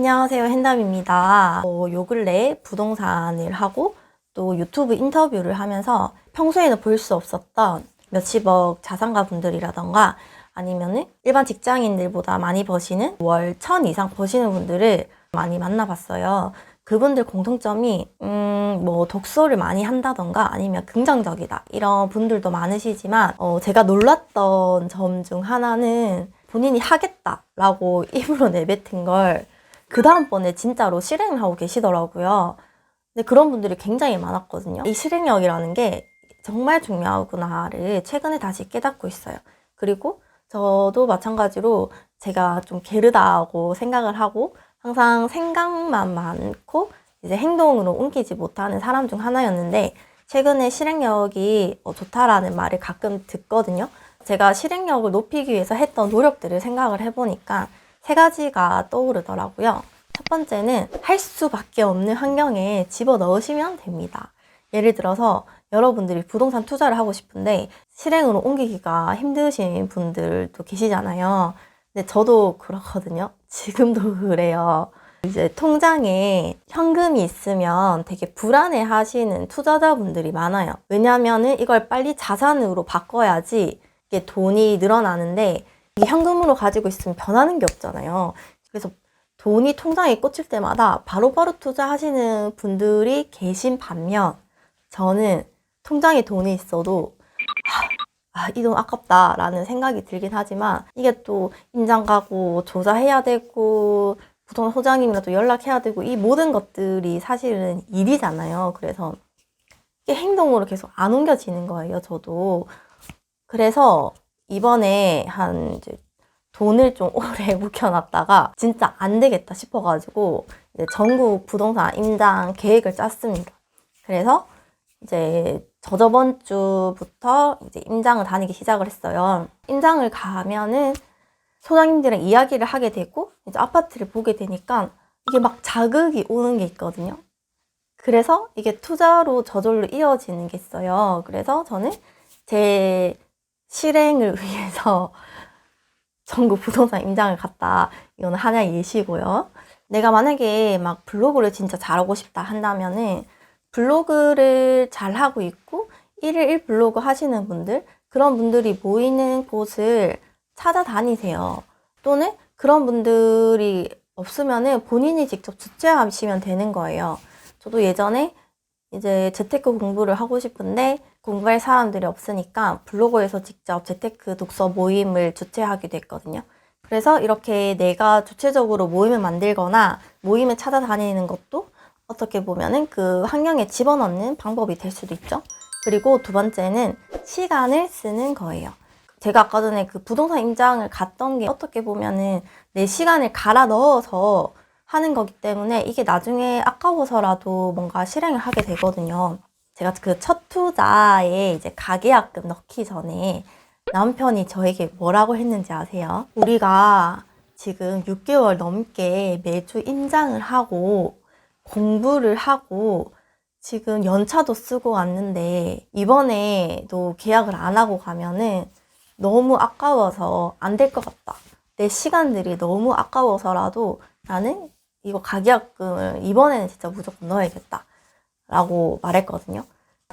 안녕하세요. hen담입니다. 어, 요 근래 부동산을 하고 또 유튜브 인터뷰를 하면서 평소에는 볼 수 없었던 몇십억 자산가 분들이라던가 아니면은 일반 직장인들보다 많이 버시는 월 천 이상 버시는 분들을 많이 만나봤어요. 그분들 공통점이 음, 뭐 독서를 많이 한다던가 아니면 긍정적이다 이런 분들도 많으시지만 어, 제가 놀랐던 점 중 하나는 본인이 하겠다라고 입으로 내뱉은 걸 그 다음번에 진짜로 실행을 하고 계시더라고요. 근데 그런 분들이 굉장히 많았거든요. 이 실행력이라는 게 정말 중요하구나를 최근에 다시 깨닫고 있어요. 그리고 저도 마찬가지로 제가 좀 게으르다고 생각을 하고 항상 생각만 많고 이제 행동으로 옮기지 못하는 사람 중 하나였는데 최근에 실행력이 어, 좋다라는 말을 가끔 듣거든요. 제가 실행력을 높이기 위해서 했던 노력들을 생각을 해보니까 세 가지가 떠오르더라고요. 첫 번째는 할 수밖에 없는 환경에 집어 넣으시면 됩니다. 예를 들어서 여러분들이 부동산 투자를 하고 싶은데 실행으로 옮기기가 힘드신 분들도 계시잖아요. 근데 저도 그렇거든요. 지금도 그래요. 이제 통장에 현금이 있으면 되게 불안해 하시는 투자자분들이 많아요. 왜냐면은 이걸 빨리 자산으로 바꿔야지 이게 돈이 늘어나는데 이게 현금으로 가지고 있으면 변하는 게 없잖아요. 그래서 돈이 통장에 꽂힐 때마다 바로 바로 투자하시는 분들이 계신 반면 저는 통장에 돈이 있어도 아, 이 돈 아깝다라는 생각이 들긴 하지만 이게 또 인장 가고 조사해야 되고 부동산 소장님이랑 또 연락해야 되고 이 모든 것들이 사실은 일이잖아요. 그래서 이게 행동으로 계속 안 옮겨지는 거예요. 저도 그래서 이번에 한 이제 돈을 좀 오래 묵혀놨다가 진짜 안 되겠다 싶어가지고 이제 전국 부동산 임장 계획을 짰습니다. 그래서 이제 저저번 주부터 이제 임장을 다니기 시작을 했어요. 임장을 가면은 소장님들이랑 이야기를 하게 되고 이제 아파트를 보게 되니까 이게 막 자극이 오는 게 있거든요. 그래서 이게 투자로 저절로 이어지는 게 있어요. 그래서 저는 제 실행을 위해서 전국 부동산 임장을 갔다. 이거는 하나의 예시고요. 내가 만약에 막 블로그를 진짜 잘하고 싶다 한다면은 블로그를 잘 하고 있고 1일 1 블로그 하시는 분들 그런 분들이 모이는 곳을 찾아다니세요. 또는 그런 분들이 없으면은 본인이 직접 주최하시면 되는 거예요. 저도 예전에 이제 재테크 공부를 하고 싶은데 공부할 사람들이 없으니까 블로그에서 직접 재테크 독서 모임을 주최하기도 했거든요. 그래서 이렇게 내가 주체적으로 모임을 만들거나 모임을 찾아다니는 것도 어떻게 보면은 그 환경에 집어넣는 방법이 될 수도 있죠. 그리고 두 번째는 시간을 쓰는 거예요. 제가 아까 전에 그 부동산 임장을 갔던 게 어떻게 보면은 내 시간을 갈아 넣어서 하는 거기 때문에 이게 나중에 아까워서라도 뭔가 실행을 하게 되거든요. 제가 그 첫 투자에 이제 가계약금 넣기 전에 남편이 저에게 뭐라고 했는지 아세요? 우리가 지금 6개월 넘게 매주 임장을 하고 공부를 하고 지금 연차도 쓰고 왔는데 이번에도 계약을 안 하고 가면은 너무 아까워서 안 될 것 같다. 내 시간들이 너무 아까워서라도 나는 이거 가계약금을 이번에는 진짜 무조건 넣어야겠다. 라고 말했거든요.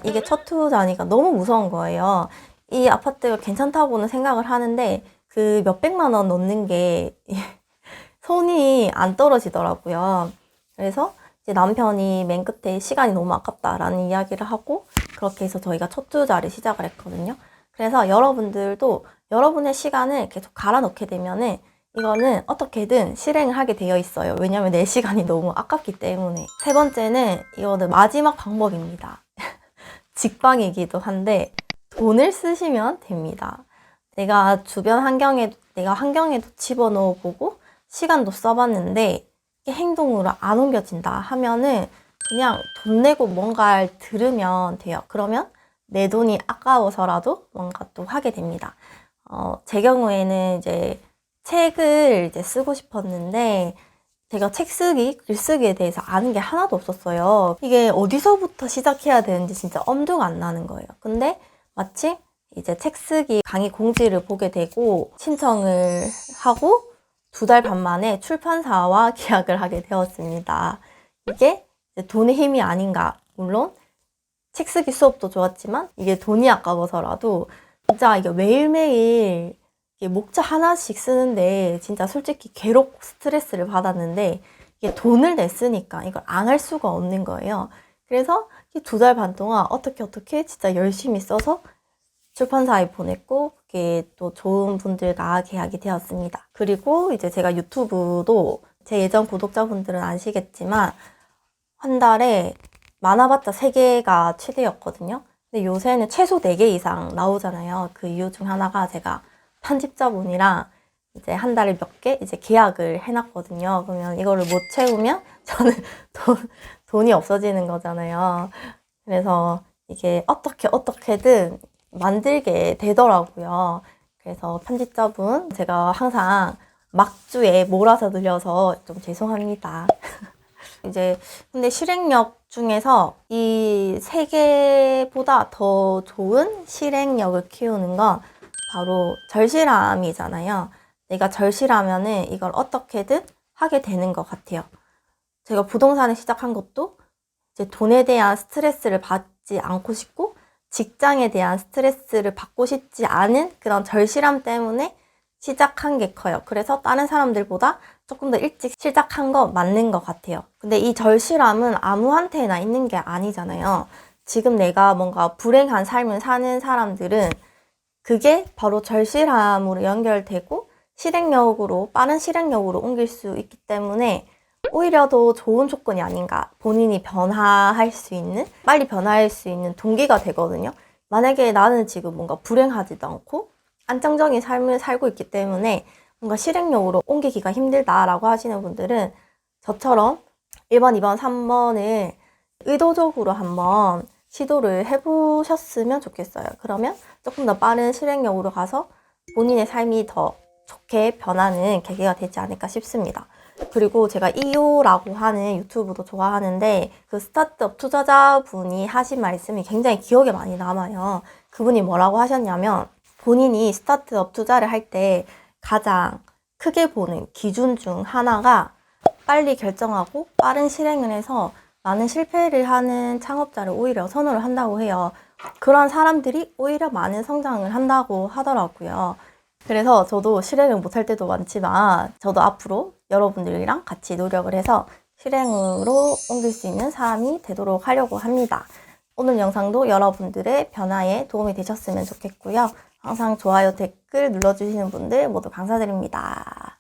이게 첫 투자니까 너무 무서운 거예요. 이 아파트가 괜찮다고는 생각을 하는데 그 몇백만 원 넣는 게 손이 안 떨어지더라고요. 그래서 이제 남편이 맨 끝에 시간이 너무 아깝다라는 이야기를 하고 그렇게 해서 저희가 첫 투자를 시작을 했거든요. 그래서 여러분들도 여러분의 시간을 계속 갈아 넣게 되면은 이거는 어떻게든 실행을 하게 되어 있어요. 왜냐하면 내 시간이 너무 아깝기 때문에. 세 번째는 이거는 마지막 방법입니다. 직방이기도 한데 돈을 쓰시면 됩니다. 내가 주변 환경에 내가 환경에도 집어넣어 보고 시간도 써봤는데 행동으로 안 옮겨진다 하면은 그냥 돈 내고 뭔가를 들으면 돼요. 그러면 내 돈이 아까워서라도 뭔가 또 하게 됩니다. 어, 제 경우에는 이제 책을 이제 쓰고 싶었는데 제가 책 쓰기, 글쓰기에 대해서 아는 게 하나도 없었어요. 이게 어디서부터 시작해야 되는지 진짜 엄두가 안 나는 거예요. 근데 마침 이제 책 쓰기 강의 공지를 보게 되고 신청을 하고 두 달 반 만에 출판사와 계약을 하게 되었습니다. 이게 돈의 힘이 아닌가. 물론 책 쓰기 수업도 좋았지만 이게 돈이 아까워서라도 진짜 이게 매일매일 목자 하나씩 쓰는데 진짜 솔직히 괴롭고 스트레스를 받았는데 이게 돈을 냈으니까 이걸 안 할 수가 없는 거예요. 그래서 두 달 반 동안 어떻게 어떻게 진짜 열심히 써서 출판사에 보냈고 그게 또 좋은 분들과 계약이 되었습니다. 그리고 이제 제가 유튜브도 제 예전 구독자분들은 아시겠지만 한 달에 많아봤자 3개가 최대였거든요. 근데 요새는 최소 4개 이상 나오잖아요. 그 이유 중 하나가 제가 편집자분이랑 이제 한 달에 몇 개 이제 계약을 해놨거든요. 그러면 이거를 못 채우면 저는 돈, 돈이 없어지는 거잖아요. 그래서 이게 어떻게 어떻게든 만들게 되더라고요. 그래서 편집자분 제가 항상 막주에 몰아서 늘려서 좀 죄송합니다. 이제 근데 실행력 중에서 이 세 개보다 더 좋은 실행력을 키우는 건 바로 절실함이잖아요. 내가 절실하면은 이걸 어떻게든 하게 되는 것 같아요. 제가 부동산을 시작한 것도 이제 돈에 대한 스트레스를 받지 않고 싶고 직장에 대한 스트레스를 받고 싶지 않은 그런 절실함 때문에 시작한 게 커요. 그래서 다른 사람들보다 조금 더 일찍 시작한 거 맞는 것 같아요. 근데 이 절실함은 아무한테나 있는 게 아니잖아요. 지금 내가 뭔가 불행한 삶을 사는 사람들은 그게 바로 절실함으로 연결되고 실행력으로, 빠른 실행력으로 옮길 수 있기 때문에 오히려 더 좋은 조건이 아닌가. 본인이 변화할 수 있는, 빨리 변화할 수 있는 동기가 되거든요. 만약에 나는 지금 뭔가 불행하지도 않고 안정적인 삶을 살고 있기 때문에 뭔가 실행력으로 옮기기가 힘들다라고 하시는 분들은 저처럼 1번, 2번, 3번을 의도적으로 한번 시도를 해보셨으면 좋겠어요. 그러면 조금 더 빠른 실행력으로 가서 본인의 삶이 더 좋게 변하는 계기가 되지 않을까 싶습니다. 그리고 제가 이요라고 하는 유튜브도 좋아하는데 그 스타트업 투자자분이 하신 말씀이 굉장히 기억에 많이 남아요. 그분이 뭐라고 하셨냐면 본인이 스타트업 투자를 할 때 가장 크게 보는 기준 중 하나가 빨리 결정하고 빠른 실행을 해서 많은 실패를 하는 창업자를 오히려 선호를 한다고 해요. 그런 사람들이 오히려 많은 성장을 한다고 하더라고요. 그래서 저도 실행을 못할 때도 많지만 저도 앞으로 여러분들이랑 같이 노력을 해서 실행으로 옮길 수 있는 사람이 되도록 하려고 합니다. 오늘 영상도 여러분들의 변화에 도움이 되셨으면 좋겠고요. 항상 좋아요, 댓글 눌러주시는 분들 모두 감사드립니다.